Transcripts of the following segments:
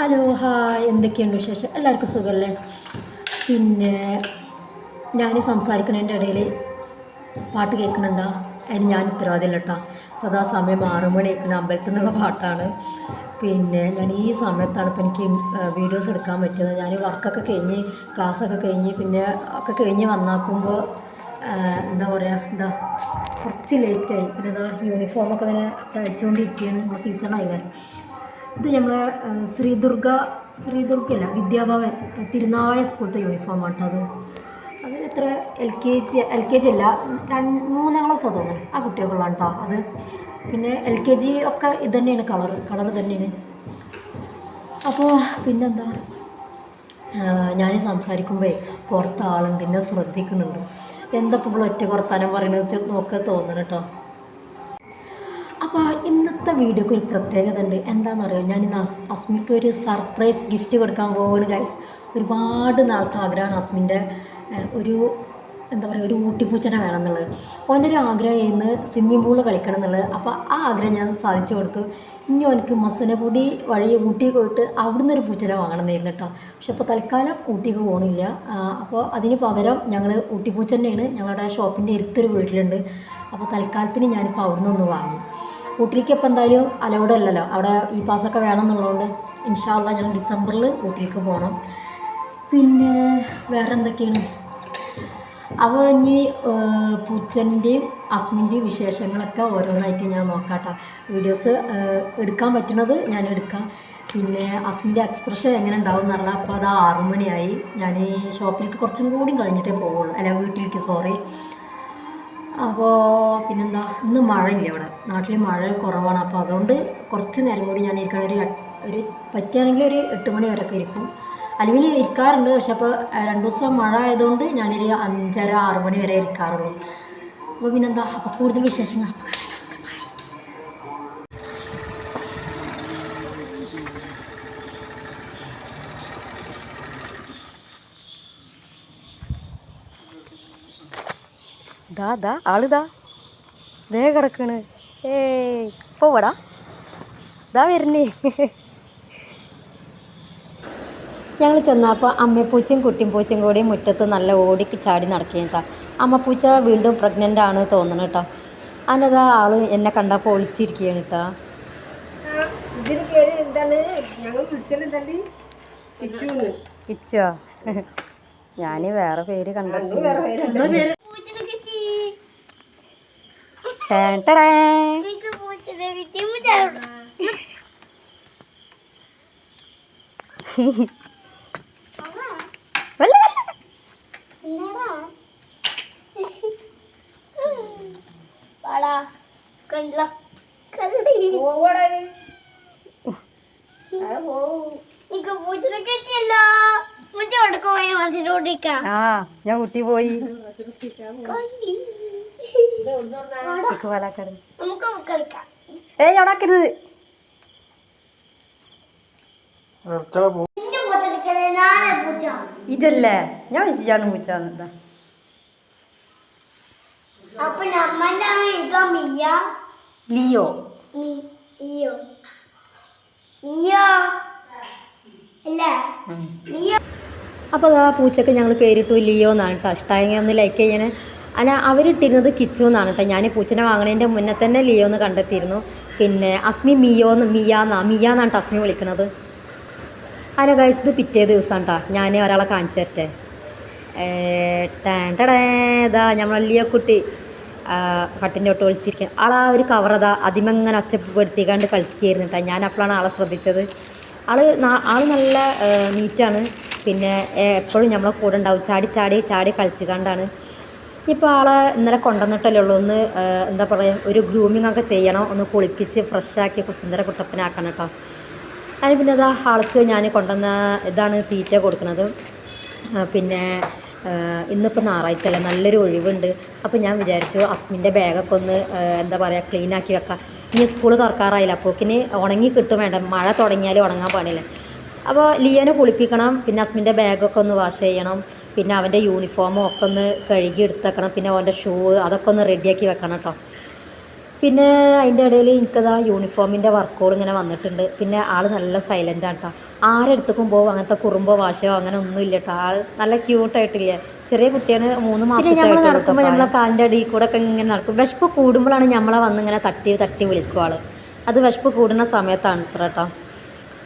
Hello hi എന്തൊക്കെയുണ്ട് വിശേഷം? എല്ലാവർക്കും സുഖമല്ലേ? പിന്നെ ഞാൻ സംസാരിക്കുന്നതിന്റെ ഇടയിൽ പാട്ട് കേൾക്കുന്നുണ്ടോ? അതിന് ഞാൻ ഉത്തരവാദിയില്ല കേട്ടോ. അപ്പോൾ അതാ സമയം ആറു മണി കേൾക്കുന്ന അമ്പലത്തിൽ നിന്നുള്ള പാട്ടാണ്. പിന്നെ ഞാൻ ഈ സമയത്താണ് ഇപ്പോൾ എനിക്ക് വീഡിയോസ് എടുക്കാൻ പറ്റിയത്. ഞാൻ വർക്കൊക്കെ കഴിഞ്ഞ് ക്ലാസ്സൊക്കെ കഴിഞ്ഞ് പിന്നെ ഒക്കെ കഴിഞ്ഞ് വന്നാക്കുമ്പോൾ എന്താ പറയുക എന്താ കുറച്ച് ലേറ്റായി പിന്നെ യൂണിഫോമൊക്കെ ഇങ്ങനെ തയ്ച്ചുകൊണ്ടിരിക്കുകയാണ് സീസണായില്ലേ ഇത് നമ്മളെ ശ്രീദുർഗ ശ്രീദുർഗല്ല വിദ്യാഭവൻ തിരുനാവായ സ്കൂളത്തെ യൂണിഫോം ആട്ടോ അത്. അത് എത്ര L K G L K G അല്ല രണ്ട് മൂന്നാം ക്ലാസ് തോന്നുന്നു ആ കുട്ടികൾക്കുള്ളതാണ് കേട്ടോ അത്. പിന്നെ എൽ കെ ജി ഒക്കെ ഇത് തന്നെയാണ് കളർ കളർ തന്നെയാണ്. അപ്പോൾ പിന്നെന്താ? ഞാൻ സംസാരിക്കുമ്പോൾ പുറത്ത് ആളുണ്ട് എന്നെ ശ്രദ്ധിക്കുന്നുണ്ട്. എന്താ ഇപ്പോൾ ഒറ്റ വർത്താനം പറയണത് നോക്കാൻ തോന്നണം കേട്ടോ അപ്പോൾ ഇന്നത്തെ വീഡിയോക്ക് ഒരു പ്രത്യേകത ഉണ്ട് എന്താണെന്ന് അറിയാം ഞാൻ ഇന്ന് അസ് അസ്മിക്ക് ഒരു സർപ്രൈസ് ഗിഫ്റ്റ് കൊടുക്കാൻ പോവാണ് ഗൈസ് ഒരുപാട് നാളത്തെ ആഗ്രഹമാണ് അസ്മിന്റെ ഒരു എന്താ പറയുക ഒരു ഊട്ടിപ്പൂച്ചനെ വേണം എന്നുള്ളത് ഓന്റെ ഒരു ആഗ്രഹം ഇന്ന് സ്വിമ്മിംഗ് പൂളിൽ കളിക്കണം എന്നുള്ളത്. അപ്പോൾ ആ ആഗ്രഹം ഞാൻ സാധിച്ചു കൊടുത്തു. ഇനി എനിക്ക് കൂടി വഴി ഊട്ടി പോയിട്ട് അവിടുന്ന് ഒരു പൂച്ചനെ വാങ്ങണമെന്നായിരുന്നു കേട്ടോ. പക്ഷെ അപ്പോൾ തൽക്കാലം ഊട്ടിക്ക് പോകണില്ല അപ്പോൾ അതിന് പകരം ഞങ്ങൾ ഊട്ടിപ്പൂച്ചനെയാണ് ഞങ്ങളുടെ ഷോപ്പിന്റെ അടുത്തൊരു വീട്ടിലുണ്ട്. അപ്പോൾ തൽക്കാലത്തിന് ഞാനിപ്പോൾ അവിടുന്ന് ഒന്ന് വാങ്ങി. ഊട്ടിലേക്ക് ഇപ്പോൾ എന്തായാലും അലൗഡ് അല്ലല്ലോ. അവിടെ ഈ പാസ്സൊക്കെ വേണം എന്നുള്ളതുകൊണ്ട് ഇൻഷാല്ല ഞങ്ങൾ ഡിസംബറിൽ ഊട്ടിലേക്ക് പോകണം പിന്നെ വേറെ എന്തൊക്കെയാണ് അപ്പോൾ ഇനി പൂച്ചന്റെയും അസ്മിന്റെയും വിശേഷങ്ങളൊക്കെ ഓരോന്നായിട്ട് ഞാൻ നോക്കാട്ടോ. വീഡിയോസ് എടുക്കാൻ പറ്റുന്നത് ഞാൻ എടുക്കാം. പിന്നെ അസ്മിന്റെ എക്സ്പ്രഷൻ എങ്ങനെ ഉണ്ടാവും എന്നറിയില്ല അപ്പോൾ അത് ആറു മണിയായി ഞാൻ ഷോപ്പിലേക്ക് കുറച്ചും കൂടി കഴിഞ്ഞിട്ടേ പോവുള്ളൂ. അല്ല വീട്ടിലേക്ക് സോറി അപ്പോൾ പിന്നെന്താ ഇന്ന് മഴയില്ല ഇവിടെ. നാട്ടിൽ മഴ കുറവാണ്. അപ്പോൾ അതുകൊണ്ട് കുറച്ച് നേരം കൂടി ഞാൻ ഇരിക്കണം ഒരു ഒരു പറ്റുകയാണെങ്കിൽ ഒരു എട്ട് മണി വരെയൊക്കെ ഇരിക്കും. അല്ലെങ്കിൽ ഇരിക്കാറുണ്ട്. പക്ഷെ അപ്പോൾ രണ്ട് ദിവസം മഴ ആയതുകൊണ്ട് ഞാനൊരു അഞ്ചര ആറ് മണി വരെ ഇരിക്കാറുള്ളൂ. അപ്പോൾ പിന്നെന്താ? അപ്പോൾ കൂടുതൽ വിശേഷങ്ങൾ? ദാ ദാ ആളിതാ ദേ. കിടക്കണ്. ഏയ് പോവടാ ദാ വരുന്നേ. ഞങ്ങൾ ചെന്നപ്പോൾ അമ്മപ്പൂച്ചയും കുട്ടിപ്പൂച്ചയും കൂടി മുറ്റത്ത് നല്ല ഓടിക്ക് ചാടി നടക്കുകയും കേട്ടോ അമ്മപ്പൂച്ച വീണ്ടും പ്രഗ്നന്റ് ആണ് തോന്നണം കേട്ടോ അതിനതാ ആൾ എന്നെ കണ്ടപ്പോൾ ഒളിച്ചിരിക്കുകയാണ് കേട്ടോ ഇതിന് പേര് എന്താണ്? ഞങ്ങൾ വിളിച്ചത് ഇച്ചോ. ഞാൻ വേറെ പേര് കണ്ടു വേറെ പേരുണ്ട് എനിക്ക് പൂച്ചനെ വിറ്റ് മുച്ചാലോട് വാടാ കണ്ട കണ്ടി പോവടാ അത് പോവും എനിക്ക് പൂച്ചനെ കിട്ടിയല്ലോ മുച്ച കൊടുക്കുമോ മതിലോടിക്കാം ആ ഞാൻ കുട്ടി പോയി. കണ്ടി നമുക്ക് കളിക്കാം ഏയ് അവിടെ ഇതല്ലേ? ഞാൻ വിശ്വസിച്ചാണ് പൂച്ചാന്ന് അപ്പൊ നമ്മന്റെ ഇതോ മിയ? ലിയോ. മിയോ? അല്ലേ മിയോ? അപ്പോൾ ആ പൂച്ചക്ക് ഞങ്ങൾ പേരിട്ടു ലിയോ എന്നാണ് കേട്ടോ ഇഷ്ടമായെങ്കിൽ ഒന്ന് ലൈക്ക് ചെയ്യണേ. അല്ല അവരിട്ടിരുന്നത് കിച്ചു എന്നാണ് കേട്ടോ. ഞാൻ പൂച്ചനെ വാങ്ങണതിന്റെ മുന്നേ തന്നെ ലിയോ എന്ന് കണ്ടെത്തിയിരുന്നു. പിന്നെ അസ്മി മിയോ എന്ന് മിയ എന്നാ മിയ എന്നാണ് അസ്മി വിളിക്കണത്. അല്ല ഗൈസ് ഇത് പിറ്റേ ദിവസമാണ് കേട്ടോ. ഞാൻ ഒരാളെ കാണിച്ചു തരട്ടെ. ടേണ്ടടേ ഇതാ നമ്മളെ ലിയോ കുട്ടി കട്ടിന്റെ ഒട്ട് ആൾ ആ ഒരു കവറതാ അതിമങ്ങനെ ഒച്ചപ്പെടുത്തിക്കാണ്ട് കളിക്കുകയായിരുന്നു കേട്ടോ. ഞാൻ അപ്പോഴാണ് ആളെ ശ്രദ്ധിച്ചത്. ആൾ ആൾ നല്ല നീറ്റാണ് പിന്നെ എപ്പോഴും നമ്മളെ കൂടെ ഉണ്ടാവും. ചാടി ചാടി ചാടി കളിച്ചു കണ്ടാണ് ഇപ്പോൾ ആളെ ഇന്നലെ കൊണ്ടുവന്നിട്ടല്ലേ ഉള്ളൂ. ഒന്ന് എന്താ പറയുക ഒരു ഗ്രൂമിംഗ് ഒക്കെ ചെയ്യണം. ഒന്ന് കുളിപ്പിച്ച് ഫ്രഷാക്കി സുന്ദര കുട്ടപ്പനാക്കണം കേട്ടോ. അതിന് പിന്നെ അതാ ആൾക്ക് ഞാൻ കൊണ്ടുവന്ന ഇതാണ് തീറ്റ കൊടുക്കുന്നത്. പിന്നെ ഇന്നിപ്പോൾ ഞായറാഴ്ച അല്ലേ നല്ലൊരു ഒഴിവുണ്ട്. അപ്പോൾ ഞാൻ വിചാരിച്ചു അസ്മിന്റെ ബാഗൊക്കെ ഒന്ന് എന്താ പറയുക ക്ലീൻ ആക്കി വെക്കാം. ഇനി സ്കൂൾ തുറക്കാറായില്ല. അപ്പോൾ അപ്പോക്കിന് ഉണങ്ങി കിട്ടും വേണ്ട. മഴ തുടങ്ങിയാൽ ഉണങ്ങാൻ പാടില്ല. അപ്പോൾ ലിയോനെ കുളിപ്പിക്കണം. പിന്നെ അസ്മിന്റെ ബാഗൊക്കെ ഒന്ന് വാഷ് ചെയ്യണം. പിന്നെ അവന്റെ യൂണിഫോമും ഒക്കെ ഒന്ന് കഴുകി എടുത്തേക്കണം. പിന്നെ അവന്റെ ഷൂ അതൊക്കെ ഒന്ന് റെഡിയാക്കി വെക്കണം കേട്ടോ പിന്നെ അതിന്റെ ഇടയിൽ എനിക്കതാ യൂണിഫോമിന്റെ വർക്കുകൾ ഇങ്ങനെ വന്നിട്ടുണ്ട്. പിന്നെ ആൾ നല്ല സൈലന്റ് ആണ് കേട്ടോ ആരെടുത്തേക്കും പോകും അങ്ങനത്തെ കുറുമ്പോ വാശയോ അങ്ങനെ ഒന്നും ഇല്ല കേട്ടോ ആൾ നല്ല ക്യൂട്ടായിട്ടില്ല ചെറിയ കുട്ടിയാണ് മൂന്ന് മാസം നമ്മൾ നടക്കുമ്പോൾ നമ്മളെ കാലിന്റെ അടിയിൽ കൂടെ ഒക്കെ ഇങ്ങനെ നടക്കും. വിശപ്പ് കൂടുമ്പോഴാണ് നമ്മളെ വന്ന് ഇങ്ങനെ തട്ടി തട്ടി വിളിക്കും ആൾ അത് വിശപ്പ് കൂടുന്ന സമയത്താണ് ഇത്ര കേട്ടോ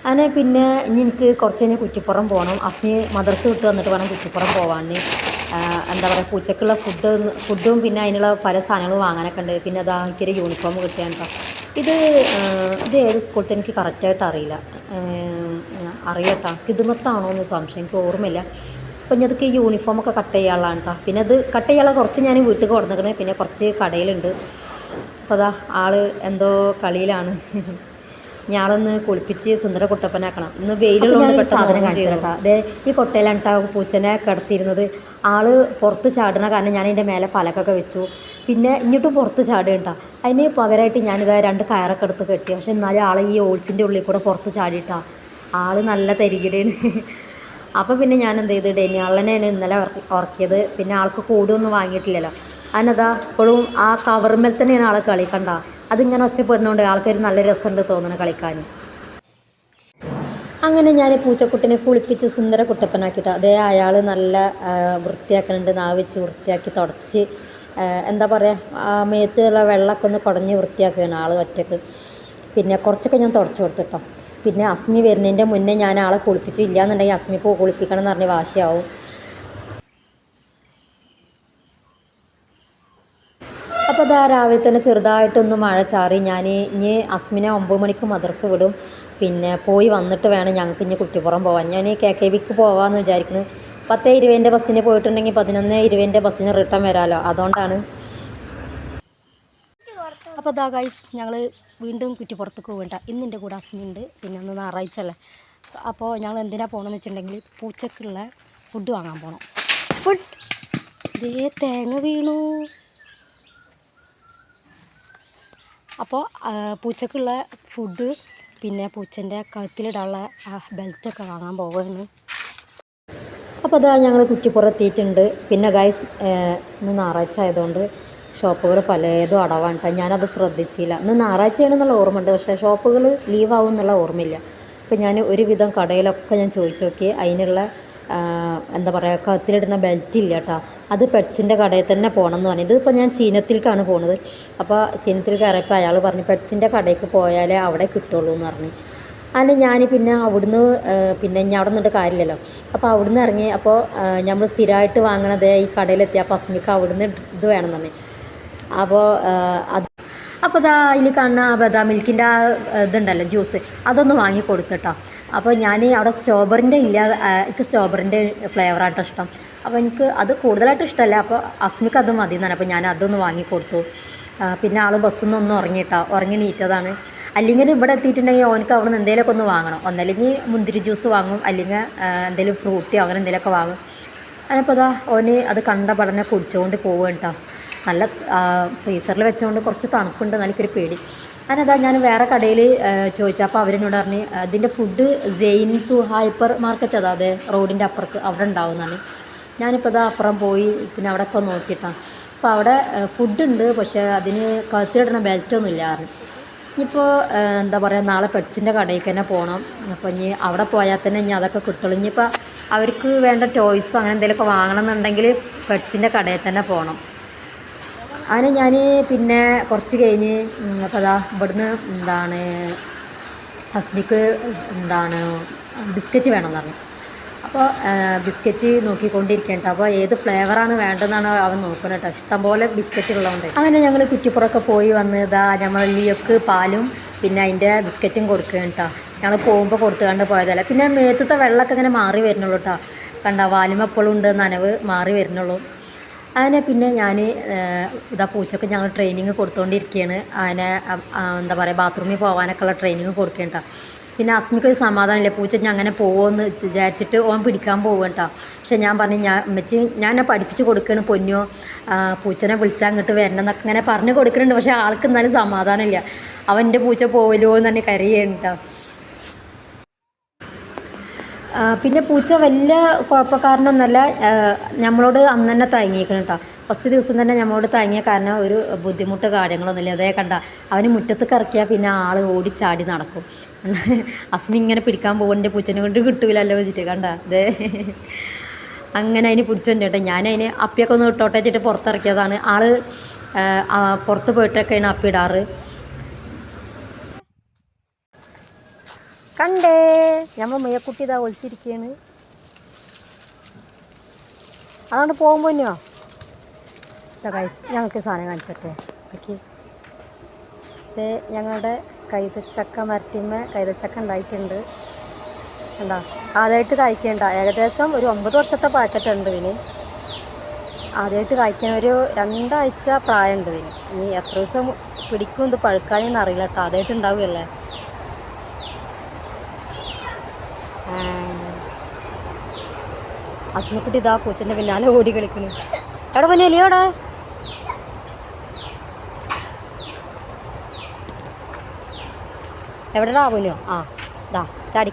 അങ്ങനെ പിന്നെ ഇനി എനിക്ക് കുറച്ച് കഴിഞ്ഞ് കുറ്റിപ്പുറം പോകണം അസ്മി മദർസ് വിട്ട് വന്നിട്ട് വേണം കുറ്റിപ്പുറം പോകാൻ എന്താ പറയുക പൂച്ചക്കുള്ള ഫുഡ് ഫുഡും പിന്നെ അതിനുള്ള പല സാധനങ്ങളും വാങ്ങാനൊക്കെ ഉണ്ട്. പിന്നെ അതാ എനിക്കൊരു യൂണിഫോം കിട്ടിയാണ് കേട്ടോ ഇത് ഇത് ഏത് സ്കൂളത്തെ എനിക്ക് കറക്റ്റായിട്ട് അറിയില്ല. അറിയട്ടോ കിതുമത്താണോ എന്ന് സംശയം. എനിക്ക് ഓർമ്മയില്ല. അപ്പം ഞാൻ ഇതൊക്കെ യൂണിഫോമൊക്കെ കട്ട് ചെയ്യാനുള്ളതാണ് കേട്ടോ പിന്നെ അത് കട്ട് ചെയ്യാനുള്ള കുറച്ച് ഞാൻ വീട്ടിൽ കൊടുത്തേക്കണേ പിന്നെ കുറച്ച് കടയിലുണ്ട്. അപ്പോൾ അതാ ആൾ എന്തോ കളിയിലാണ്. ഞാളൊന്ന് കുളിപ്പിച്ച് സുന്ദര കുട്ടപ്പനാക്കണം. ഇന്ന് വെയിലുള്ള സാധനം കാണിച്ചിട്ടാ അതെ ഈ കൊട്ടയിലാണ് കേട്ടോ പൂച്ചനെ കിടത്തിയിരുന്നത്. ആൾ പുറത്ത് ചാടുന്ന കാരണം ഞാൻ അതിന്റെ മേലെ പലക്കൊക്കെ വെച്ചു. പിന്നെ ഇങ്ങോട്ട് പുറത്ത് ചാടുകയുണ്ടാ അതിന് പകരമായിട്ട് ഞാൻ ഞാനിത് രണ്ട് കയറൊക്കെ എടുത്ത് കെട്ടി. പക്ഷെ എന്നാലും ആൾ ഈ ഓൾസിന്റെ ഉള്ളിൽ കൂടെ പുറത്ത് ചാടിയിട്ടാ. ആൾ നല്ല തരികിടയാണ് അപ്പോൾ പിന്നെ ഞാൻ എന്ത് ചെയ്ത് ഡെനിയാളനെയാണ് ഇന്നലെ ഉറക്കി- ഉറക്കിയത്. പിന്നെ ആൾക്ക് കൂടൊന്നും വാങ്ങിയിട്ടില്ലല്ലോ. അതിനതാ ഇപ്പോഴും ആ കവറുമേൽ തന്നെയാണ് ആളെ കളി കണ്ട. അതിങ്ങനെ ഒച്ചപ്പെടുന്നതുകൊണ്ട് ആൾക്കൊരു നല്ല രസമുണ്ട് തോന്നുന്നു കളിക്കാൻ അങ്ങനെ ഞാൻ പൂച്ചക്കുട്ടിനെ കുളിപ്പിച്ച് സുന്ദര കുട്ടപ്പനാക്കിയിട്ട് അതേ അയാൾ നല്ല വൃത്തിയാക്കുന്നുണ്ട് നാവിച്ച് വെച്ച് വൃത്തിയാക്കി തുടച്ച് എന്താ പറയുക ആ മേത്തുള്ള വെള്ളമൊക്കെ ഒന്ന് കുടഞ്ഞ് വൃത്തിയാക്കുകയാണ് ആൾ ഒറ്റയ്ക്ക്. പിന്നെ കുറച്ചൊക്കെ ഞാൻ തുടച്ചു കൊടുത്തിട്ടോ. പിന്നെ അസ്മി വരുന്നതിന്റെ മുന്നേ ഞാൻ ആളെ കുളിപ്പിച്ച് ഇല്ലയെന്നുണ്ടെങ്കിൽ അസ്മി പോ കുളിപ്പിക്കണം എന്ന് പറഞ്ഞ് വാശിയാവും. അതാ രാവിലെ തന്നെ ചെറുതായിട്ടൊന്ന് മഴ ചാറി. ഞാൻ ഇനി അസ്മിനെ ഒമ്പത് മണിക്ക് മദ്രസ വിടും. പിന്നെ പോയി വന്നിട്ട് വേണം ഞങ്ങൾക്ക് ഇനി കുറ്റിപ്പുറം പോകാൻ ഞാൻ കെ കെ വിക്ക് പോകാമെന്ന് വിചാരിക്കുന്നു. പത്ത് ഇരുപതിന്റെ ബസ്സിന് പോയിട്ടുണ്ടെങ്കിൽ പതിനൊന്ന് ഇരുപതിന്റെ ബസ്സിന് റിട്ടേൺ വരാമല്ലോ അതുകൊണ്ടാണ്. അപ്പോൾ അതാ ഗൈസ് ഞങ്ങൾ വീണ്ടും കുറ്റിപ്പുറത്തേക്ക് പോകണ്ട. ഇന്നിന്റെ കൂടെ അസ്മിയുണ്ട് പിന്നെ ഒന്ന് ഞായറാഴ്ച അല്ലേ? അപ്പോൾ ഞങ്ങൾ എന്തിനാണ് പോകണമെന്ന് വെച്ചിട്ടുണ്ടെങ്കിൽ പൂച്ചക്കുള്ള ഫുഡ് വാങ്ങാൻ പോകണം ഫുഡ് ഇതേ തേങ്ങ വീണു. അപ്പോൾ പൂച്ചക്കുള്ള ഫുഡ് പിന്നെ പൂച്ചന്റെ കഴുത്തിലിടാനുള്ള ബെൽറ്റൊക്കെ വാങ്ങാൻ പോകുന്നു അപ്പോൾ അതാ ഞങ്ങൾ കുറ്റിപ്പുറത്തിയിട്ടുണ്ട് പിന്നെ ഗൈസ് ഇന്ന് ഞായറാഴ്ച ആയതുകൊണ്ട് ഷോപ്പുകൾ പലതും അടവാണ് ഞാനത് ശ്രദ്ധിച്ചില്ല. ഇന്ന് ഞായറാഴ്ചയാണെന്നുള്ള ഓർമ്മയുണ്ട്. പക്ഷേ ഷോപ്പുകൾ ലീവാവും എന്നുള്ള ഓർമ്മയില്ല. അപ്പോൾ ഞാൻ ഒരുവിധം കടയിലൊക്കെ ഞാൻ ചോദിച്ചു നോക്കി. അതിനുള്ള എന്താ പറയുക കത്തിലിടുന്ന ബെൽറ്റ് ഇല്ല കേട്ടോ അത് പെറ്റ്സിന്റെ കടയിൽ തന്നെ പോകണം എന്ന് പറഞ്ഞു. ഇതിപ്പോൾ ഞാൻ ചീനത്തിലേക്കാണ് പോണത്. അപ്പോൾ ചീനത്തിൽ കയറിയപ്പോൾ അയാൾ പറഞ്ഞു പെറ്റ്സിന്റെ കടയ്ക്ക് പോയാലേ അവിടെ കിട്ടുള്ളൂ എന്ന് പറഞ്ഞു. അങ്ങനെ ഞാൻ പിന്നെ അവിടുന്ന് പിന്നെ ഞാൻ അവിടെ നിന്നിട്ട് കാര്യമില്ലല്ലോ. അപ്പോൾ അവിടുന്ന് ഇറങ്ങി അപ്പോൾ നമ്മൾ സ്ഥിരമായിട്ട് വാങ്ങണത് ഈ കടയിലെത്തി. അപ്പോൾ അസ്മിക്ക് അവിടുന്ന് ഇത് വേണം തന്നെ അപ്പോൾ അത് അപ്പോൾ ഇതാ അതിൽ കാണുന്ന ബദാം മിൽക്കിന്റെ ആ ഇതുണ്ടല്ലോ ജ്യൂസ്. അതൊന്ന് വാങ്ങി കൊടുത്തിട്ടോ അപ്പോൾ ഞാൻ അവിടെ സ്ട്രോബറിന്റെ ഇല്ല എനിക്ക് സ്ട്രോബെറിന്റെ ഫ്ലേവറാട്ടോ ഇഷ്ടം. അപ്പോൾ എനിക്ക് അത് കൂടുതലായിട്ട് ഇഷ്ടമല്ല അപ്പോൾ അസ്മിക്ക് അത് മതി എന്നാണ് അപ്പോൾ ഞാൻ അതൊന്ന് വാങ്ങി കൊടുത്തു പിന്നെ ആൾ ബസ്സിൽ നിന്ന് ഒന്ന് ഉറങ്ങിയിട്ടാ ഉറങ്ങി നീറ്റതാണ്. അല്ലെങ്കിൽ ഇവിടെ എത്തിയിട്ടുണ്ടെങ്കിൽ ഓനക്ക് അവിടെ നിന്ന് എന്തെങ്കിലുമൊക്കെ ഒന്ന് വാങ്ങണം. ഒന്നല്ലെങ്കിൽ മുന്തിരി ജ്യൂസ് വാങ്ങും. അല്ലെങ്കിൽ എന്തെങ്കിലും ഫ്രൂട്ടിയോ അങ്ങനെ എന്തെങ്കിലുമൊക്കെ വാങ്ങും. അതിനപ്പോൾ അതാ ഓന് അത് കണ്ട പഠനം കുടിച്ചുകൊണ്ട് പോവുക കേട്ടോ നല്ല ഫ്രീസറിൽ വെച്ചുകൊണ്ട് കുറച്ച് തണുപ്പുണ്ട് നല്ലൊരു പേടി. അതിനതാ ഞാൻ വേറെ കടയിൽ ചോദിച്ചപ്പോൾ അവരെന്നോട് പറഞ്ഞ് അതിന്റെ ഫുഡ് ജെയിൻസു ഹൈപ്പർ മാർക്കറ്റ് അതാ അതെ റോഡിന്റെ അപ്പുറത്ത് അവിടെ ഉണ്ടാവുന്നതാണ് ഞാനിപ്പോൾ ഇതാ അപ്പുറം പോയി പിന്നെ അവിടെ ഒക്കെ നോക്കിയിട്ടാണ് അപ്പോൾ അവിടെ ഫുഡ് ഉണ്ട് പക്ഷേ അതിന് കഴുത്തിലിടുന്ന ബെൽറ്റൊന്നും ഇല്ല പറഞ്ഞു. ഇനിയിപ്പോൾ എന്താ പറയുക നാളെ പെറ്റ്സിന്റെ കടയിലേക്ക് തന്നെ പോകണം അപ്പോൾ ഇനി അവിടെ പോയാൽ തന്നെ ഇനി അതൊക്കെ കിട്ടുള്ളൂ. ഇനിയിപ്പോൾ അവർക്ക് വേണ്ട ടോയ്സോ അങ്ങനെ എന്തെങ്കിലുമൊക്കെ വാങ്ങണം എന്നുണ്ടെങ്കിൽ പെറ്റ്സിന്റെ കടയിൽ തന്നെ പോകണം അങ്ങനെ ഞാൻ പിന്നെ കുറച്ച് കഴിഞ്ഞ് അപ്പോൾ അതാ ഇവിടുന്ന് എന്താണ് ഹസ്ബിക്ക് എന്താണ് ബിസ്ക്കറ്റ് വേണമെന്ന് പറഞ്ഞു. അപ്പോൾ ബിസ്ക്കറ്റ് നോക്കിക്കൊണ്ടിരിക്കേണ്ട അപ്പോൾ ഏത് ഫ്ലേവറാണ് വേണ്ടതെന്നാണ് അവൻ നോക്കുന്നത് കേട്ടോ. ഇഷ്ടംപോലെ ബിസ്ക്കറ്റ് ഉള്ളതുകൊണ്ട്. അങ്ങനെ ഞങ്ങൾ കുറ്റിപ്പുറമൊക്കെ പോയി വന്ന് ഇതാ ഞമ്മൾ ലിയക്ക് പാലും പിന്നെ അതിന്റെ ബിസ്ക്കറ്റും കൊടുക്കുക കേട്ടോ. ഞങ്ങൾ പോകുമ്പോൾ കൊടുത്തുകൊണ്ട് പോയതല്ല. പിന്നെ മേത്തത്തെ വെള്ളമൊക്കെ ഇങ്ങനെ മാറി വരുന്നുള്ളൂ കേട്ടോ. കണ്ട വാലുമെപ്പോഴും ഉണ്ട് നനവ് മാറി വരുന്നുള്ളൂ. അതിനെ പിന്നെ ഞാൻ ഇതാ പൂച്ചക്ക് ഞങ്ങൾ ട്രെയിനിങ് കൊടുത്തുകൊണ്ടിരിക്കുകയാണ് അതിനെ എന്താ പറയുക ബാത്റൂമിൽ പോകാനൊക്കെ ഉള്ള ട്രെയിനിങ് കൊടുക്കേണ്ട പിന്നെ അസ്മിക്ക് ഒരു സമാധാനമില്ല. പൂച്ച ഞാൻ അങ്ങനെ പോകുമെന്ന് വിചാരിച്ചിട്ട് ഓൻ പിടിക്കാൻ പോകും കേട്ടോ പക്ഷെ ഞാൻ പറഞ്ഞു ഞാൻ അമ്മച്ചി ഞാൻ പഠിപ്പിച്ച് കൊടുക്കുകയാണ് പൊന്നോ. പൂച്ചനെ വിളിച്ചാൽ അങ്ങോട്ട് വരണം എന്നൊക്കെ ഇങ്ങനെ പറഞ്ഞു കൊടുക്കുന്നുണ്ട് പക്ഷേ ആൾക്ക് എന്നാലും സമാധാനമില്ല. അവന്റെ പൂച്ച പോവല്ലോ എന്ന് തന്നെ ആ, പിന്നെ പൂച്ച വലിയ കുഴപ്പക്കാരനൊന്നല്ല ആ, നമ്മളോട് അന്ന് തന്നെ തയങ്ങിയിരിക്കണം കേട്ടോ ഫസ്റ്റ് ദിവസം തന്നെ നമ്മളോട് തയങ്ങിയ കാരണം ഒരു ബുദ്ധിമുട്ട് കാര്യങ്ങളൊന്നുമില്ല. അതേ കണ്ട അവന് മുറ്റത്ത് കറക്കിയാൽ പിന്നെ ആൾ ഓടിച്ചാടി നടക്കും. അസ്മി ഇങ്ങനെ പിടിക്കാൻ പോകുന്നുണ്ട് പൂച്ചനെ കൊണ്ട് കിട്ടൂലല്ലോ വെച്ചിട്ട് കണ്ട? അതേ അങ്ങനെ അതിന് പിടിച്ചോണ്ട് കേട്ടോ ഞാൻ അപ്പിയൊക്കെ ഒന്ന് ഇട്ടോട്ടെ വെച്ചിട്ട് പുറത്തിറക്കിയതാണ് ആൾ പുറത്ത് പോയിട്ടൊക്കെയാണ് അപ്പി ഇടാറ്. കണ്ടേ. നമ്മൾ മേക്കുട്ടി ഇതാ ഒളിച്ചിരിക്കുകയാണ് അതുകൊണ്ട് പോകുമ്പോൾ തന്നെയോ ഗൈസ് ഞങ്ങൾക്ക് സാധനം കാണിച്ചോട്ടെ. ഓക്കെ ഞങ്ങളുടെ കൈതച്ചക്ക മരത്തിന്മേ കൈതച്ചക്ക ഉണ്ടായിട്ടുണ്ട്. എന്താ ആദ്യമായിട്ട് കായ്ക്കേണ്ട. ഏകദേശം ഒരു ഒമ്പത് വർഷത്തെ പാക്കറ്റ് ഉണ്ട് ഇതിന്. ആദ്യമായിട്ട് കായ്ക്കാൻ ഒരു രണ്ടാഴ്ച പ്രായമുണ്ട് ഇതിന്. ഇനി എത്ര ദിവസം പിടിക്കും ഇത് പഴുക്കാനെന്ന് അറിയില്ല കേട്ടോ. ആദ്യമായിട്ട് ഉണ്ടാവുകയല്ലേ? അസ്മക്കുട്ടി ഇതാ പൂച്ചന്റെ പിന്നാലെ ഓടി കളിക്കുന്നു. എവിടെ പിന്നെ എലിയോടെ എവിടെടാ പുനോ ആ ദാ ചാടി.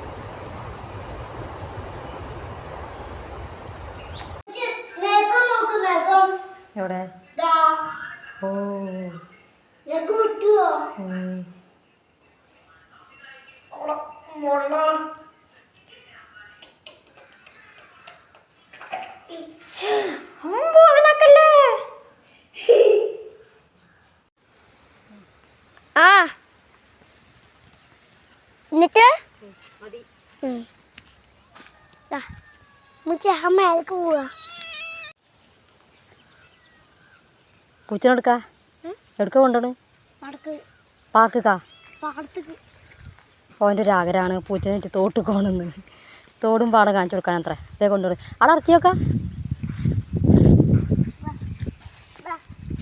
എവിടെ? ഓ. നഖം വിട്ടുവോ ഉം. ആ. എന്നിട്ട്? അമ്മ പോവാ. എവിടുക്ക കൊണ്ടോണ് പാർക്കാ പാടത്തേക്ക്. ഓന്റെ ഒരു ആഗ്രഹമാണ് പൂച്ചനെ തോട്ട് പോകണമെന്ന് തോടും പാടം കാണിച്ചു കൊടുക്കാൻ അത്ര. ഇതേ കൊണ്ടുപോയി അവിടെ ഇറക്കി നോക്കാം.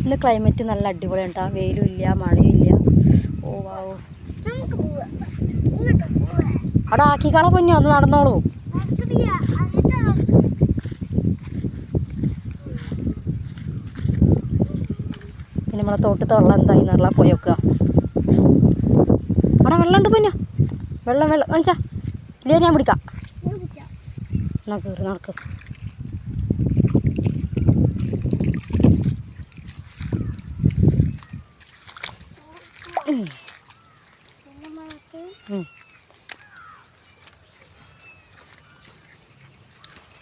ഇന്ന് ക്ലൈമറ്റ് നല്ല അടിപൊളിയാണ് കേട്ടോ വെയിലും ഇല്ല മഴയും ഇല്ല. ഓ വാവോ അവിടെ ആക്കിക്കാളെ പൊന്നോ? അന്ന് നടന്നോളൂ. പിന്നെ നമ്മളെ തോട്ടത്തെ വെള്ളം എന്തായി എന്നുള്ള പോയി വെക്കുക അവിടെ വെള്ളം ഉണ്ട് പൊന്നോ? വെള്ളം വെള്ളം. കാണിച്ചാ. ഇല്ല ഞാൻ പിടിക്കാം. എന്നാ കയറി നടക്കും.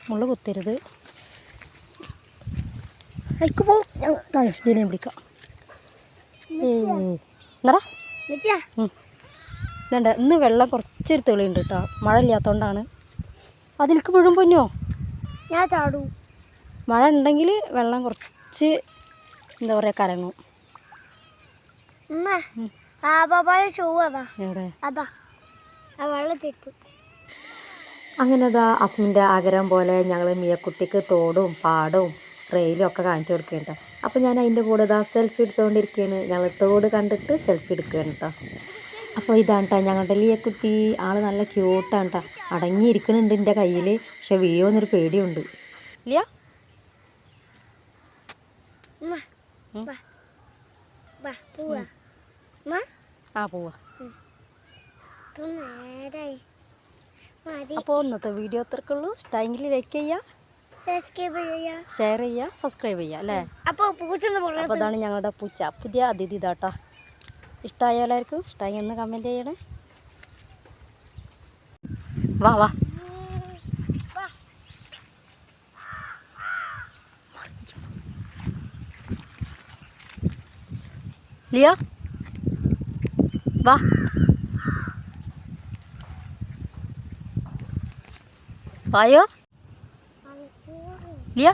മുള്ള കുത്തരുത്. അതിക്ക് പോ. ഞാൻ ഇതിനെ പിടിക്കാം എന്താ ഇതണ്ട ഇന്ന് വെള്ളം കുറച്ചൊരു തെളിയുണ്ട് കേട്ടോ. മഴ ഇല്ലാത്തതുകൊണ്ടാണ് അതിലേക്ക് വീഴും പൊന്നോ? ഞാൻ ചാടൂ. മഴ ഉണ്ടെങ്കിൽ വെള്ളം കുറച്ച് എന്താ പറയാ കലങ്ങും. വെള്ളച്ചെരുപ്പ് അങ്ങനെ അതാ അസ്മിന്റെ ആഗ്രഹം പോലെ ഞങ്ങൾ മിയക്കുട്ടിക്ക് തോടും പാടും റെയിലും ഒക്കെ കാണിച്ചു കൊടുക്കുകയാണ് കേട്ടോ അപ്പോൾ ഞാൻ അതിന്റെ കൂടെ ഇതാ സെൽഫി എടുത്തുകൊണ്ടിരിക്കുകയാണ്. ഞങ്ങൾ തോട് കണ്ടിട്ട് സെൽഫി എടുക്കുകയാണ് കേട്ടോ അപ്പോൾ ഇതാണ് കേട്ടോ ഞങ്ങളുടെ ലിയക്കുട്ടി ആൾ നല്ല ക്യൂട്ടാണ് കേട്ടോ അടങ്ങിയിരിക്കുന്നുണ്ട് എന്റെ കയ്യിൽ പക്ഷെ വീഴുമെന്നൊരു പേടിയുണ്ട്. ലിയ? ഉമ്മ വാ. വാ. പോവാ. ഉമ്മ ആ പോവാ. അപ്പോൾ ഇന്നത്തെ വീഡിയോ അത്രക്കുള്ളൂ. ഇഷ്ടമെങ്കിൽ ലൈക്ക് ചെയ്യുക സബ്സ്ക്രൈബ് ചെയ്യാ. ഷെയർ ചെയ്യുക സബ്സ്ക്രൈബ് ചെയ്യുക അല്ലേ? അപ്പോൾ അതാണ് ഞങ്ങളുടെ പൂച്ച. പുതിയ അതിഥി ഇതാട്ടാ. ഇഷ്ടമായ എല്ലാവർക്കും ഇഷ്ടമായി ഒന്ന് കമന്റ് ചെയ്യണേ. വാ വാ. ലിയ? വാ. വായോ? ലിയ?